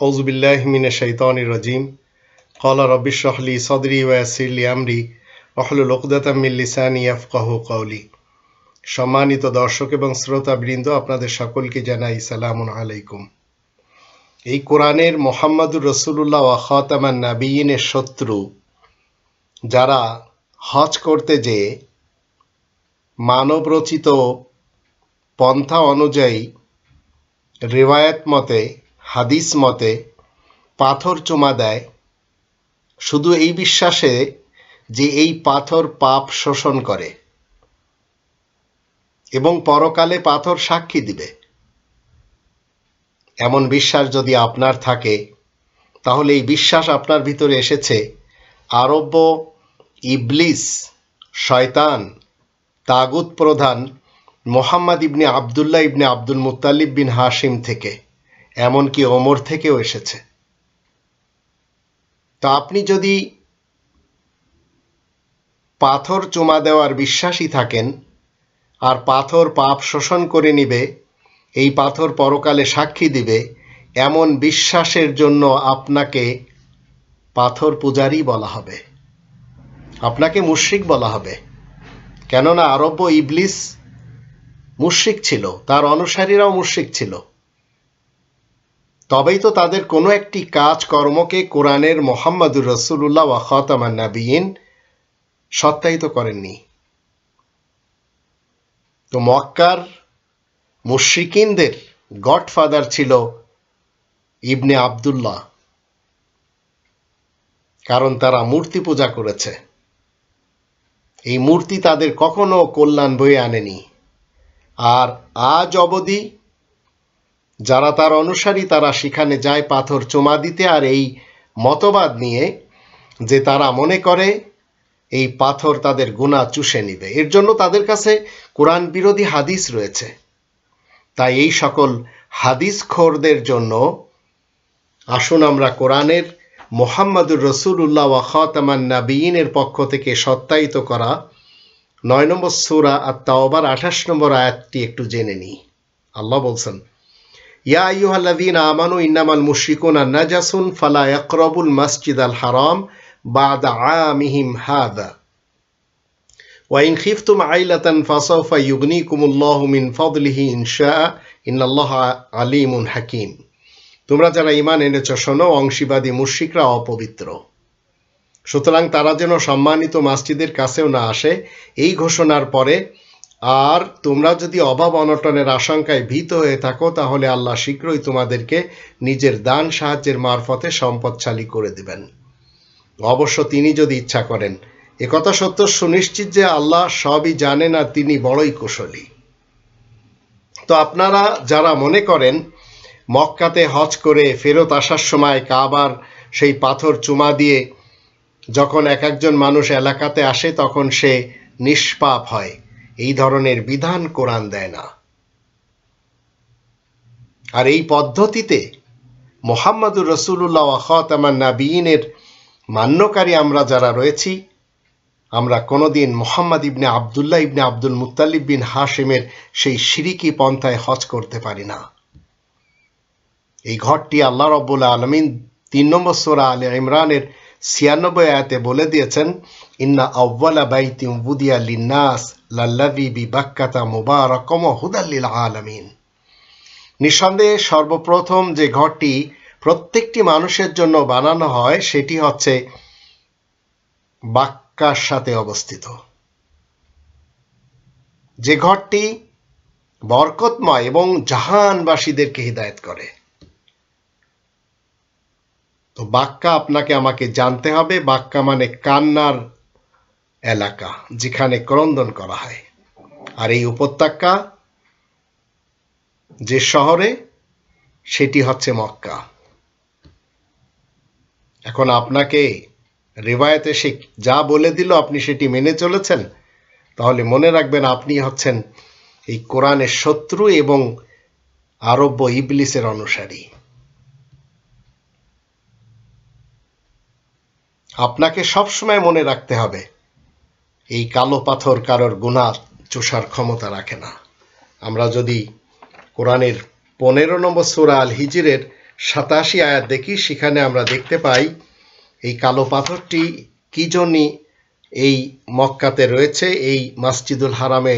রাজিম। কলা রব্বিশ রহলি সদরি ওয়াসিরলি আমরি লোকদাতা ওকদাতামিল লিসানি আফকাহ কৌলি সম্মানিত দর্শক এবং শ্রোতাবৃন্দ, আপনাদের সকলকে জানাই সালাম আলাইকুম। এই কোরআনের মোহাম্মদুর রসুল্লাহ ওয়াহতামান নাবিয়িনের শত্রু, যারা হজ করতে যে মানবরচিত পন্থা অনুযায়ী রেওয়ায়ত মতে হাদিস মতে পাথর চুমা দেয়। শুধু এই বিশ্বাসে যে এই পাথর পাপ শোষণ করে। এবং পরকালে পাথর সাক্ষী দিবে। এমন বিশ্বাস যদি আপনার থাকে, তাহলে এই বিশ্বাস আপনার ভিতরে এসেছে। আরব্য, ইবলিস, শয়তান, তাগুত প্রধান মোহাম্মদ ইবনে আবদুল্লাহ ইবনে আব্দুল মুতালিব বিন হাশিম থেকে। এমনকি ওমর থেকেও এসেছে। তো আপনি যদি পাথর চুমা দেওয়ার বিশ্বাসী থাকেন আর পাথর পাপ শোষণ করে নিবে, এই পাথর পরকালে সাক্ষী দিবে, এমন বিশ্বাসের জন্য আপনাকে পাথর পূজারই বলা হবে। আপনাকে মুশ্রিক বলা হবে। কেননা আরব্য ইবলিস মুশ্রিক ছিল, তার অনুসারীরাও মুশ্রিক ছিল। তবেই তো তাদের কোনো একটি কাজ কর্মকে কোরআনের মোহাম্মদুর রসুল্লাহ ওয়াখাতামান নাবিয়িন সত্যায়িত করেননি। তো মক্কার মুশ্রিকিনদের গডফাদার ছিল ইবনে আবদুল্লাহ, কারণ তারা মূর্তি পূজা করেছে। এই মূর্তি তাদের কখনো কল্যাণ বয়ে আনেনি। আর আজ অবধি যারা তার অনুসারী, তারা সেখানে যায় পাথর চোমা দিতে আর এই মতবাদ নিয়ে যে তারা মনে করে এই পাথর তাদের গুণা চুষে নিবে। এর জন্য তাদের কাছে কোরআন বিরোধী হাদিস রয়েছে। তাই এই সকল হাদিস খোরদের জন্য আসুন আমরা কোরআনের মোহাম্মদুর রসুল্লাহ ওয়াখাতামান নাবিয়িনের পক্ষ থেকে সত্যায়িত করা নয় নম্বর সুরা আর তাওবার আঠাশ নম্বর আয়াতটি একটু জেনে নিই। আল্লাহ বলছেন ইয়া আইয়ুহাল্লাযীন আমানু ইন্নামাল মুশরিকুনা নাজাসুন ফালা ইয়াকরাবুল মাসজিদাল হারাম বাদা আমিহিম হাদা وإن خفتم عيلة فسوف يغنيكم الله من فضله إن شاء إن الله عليم حكيم তোমরা যারা ইমান এনেছ শোনো অংশীবাদী মুশরিকরা অপবিত্র সুতরাং তারা যেন সম্মানিত মাসজিদের কাছেও না আসে এই ঘোষণার পরে আর তোমরা যদি অভাব অনটনের আশঙ্কায় ভীত হয়ে থাকো, তাহলে আল্লাহ শীঘ্রই তোমাদেরকে নিজের দান সাহায্যের মারফতে সম্পদশালী করে দিবেন। অবশ্য তিনি যদি ইচ্ছা করেন একথা সত্য সুনিশ্চিত যে আল্লাহ সবই জানেন আর তিনি বড়ই কুশলী। তো আপনারা যারা মনে করেন, মক্কাতে হজ করে ফেরত আসার সময় কাবার সেই পাথর চুমা দিয়ে যখন এক একজন মানুষ এলাকাতে আসে, তখন সে নিষ্পাপ হয়। এই ধরনের বিধান কোরআন দেয় না। আর এই পদ্ধতিতে মোহাম্মদুর রসুল্লাহ আখাতামান নাবিয়িনের মান্যকারী আমরা যারা রয়েছি, আমরা কোনোদিন মোহাম্মদ ইবনে আবদুল্লাহ ইবনে আব্দুল মুতালিব বিন হাশিমের সেই সিরিকি পন্থায় হজ করতে পারি না। এই ঘরটি আল্লাহ রব্বুল আলমিন তিন নম্বর সোরা আলে ইমরানের ছিয়ানব্বই আয়াতে বলে দিয়েছেন, ইন্না আউ্বালা বাইতি বুদিয়া লিন্নাস লাল্লাভি হুদাল্লিল আলমিন। নিঃসন্দেহে সর্বপ্রথম যে ঘরটি প্রত্যেকটি মানুষের জন্য বানানো হয়, সেটি হচ্ছে বাক্কার সাথে অবস্থিত। যে ঘরটি বরকতময় এবং জাহানবাসীদেরকে হিদায়ত করে। তো বাক্কা আপনাকে আমাকে জানতে হবে। বাক্কা মানে কান্নার এলাকা যেখানে ক্রন্দন করা হয়। আর এই উপত্যকা যে শহরে, সেটি হচ্ছে মক্কা। এখন আপনাকে রেবায়তে সে যা বলে দিল আপনি সেটি মেনে চলেছেন, তাহলে মনে রাখবেন আপনি হচ্ছেন এই কোরআনের শত্রু এবং আরব্য ইবলিসের অনুসারী। আপনাকে সবসময় মনে রাখতে হবে এই কালো পাথর কারোর গুণা চোষার ক্ষমতা রাখে না। আমরা যদি কোরআনের পনেরো নম্বর সুরা আল হিজিরের সাতাশি আয়াত দেখি, সেখানে আমরা দেখতে পাই এই কালো পাথরটি কী জন্যই এই মক্কাতে রয়েছে, এই মাসজিদুল হারামে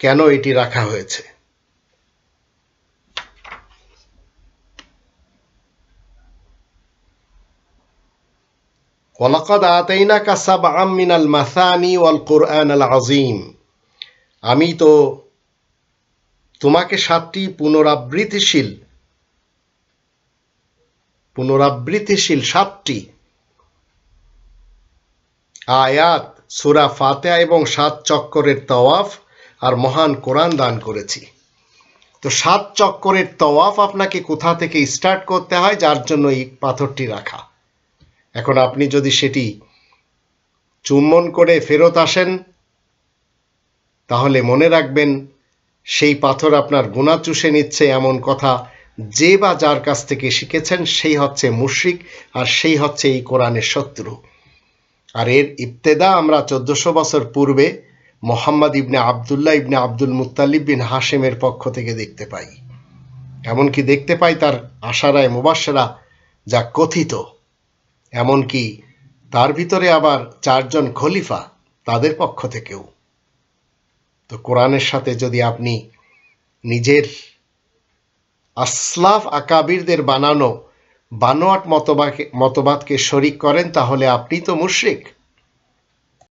কেন এটি রাখা হয়েছে? ওয়ালাকাদ আতাইনাকা সাবআম মিনাল মাসানি ওয়াল কুরআন আল আজিম আমি তো তোমাকে সাতটি পুনরাবৃত্তিশীল পুনরাবৃত্তিশীল সাতটি আয়াত, সুরা ফাতেহা এবং সাত চক্করের তওয়াফ আর মহান কোরআন দান করেছি। তো সাত চক্করের তওয়াফ আপনাকে কোথা থেকে স্টার্ট করতে হয়? যার জন্য এই পাথরটি রাখা। এখন আপনি যদি সেটি চুম্বন করে ফেরত আসেন, তাহলে মনে রাখবেন সেই পাথর আপনার গুণা চুষে নিচ্ছে এমন কথা যে বা যার কাছ থেকে শিখেছেন, সেই হচ্ছে মুশরিক আর সেই হচ্ছে এই কোরআনের শত্রু। আর এর ইবতেদা আমরা চোদ্দশো বছর পূর্বে মোহাম্মদ ইবনে আবদুল্লাহ ইবনে আব্দুল মুত্তালিব বিন হাশেমের পক্ষ থেকে দেখতে পাই। এমনকি দেখতে পাই তার আশারায় মুবাসেরা যা কথিত। এমনকি তার ভিতরে আবার চারজন খলিফা তাদের পক্ষ থেকেও। তো কোরআনের সাথে যদি আপনি নিজের আসলাফ আকাবিরদের বানানো বানোয়াট মতবাদকে মতবাদকে শরিক করেন, তাহলে আপনি তো মুশরিক।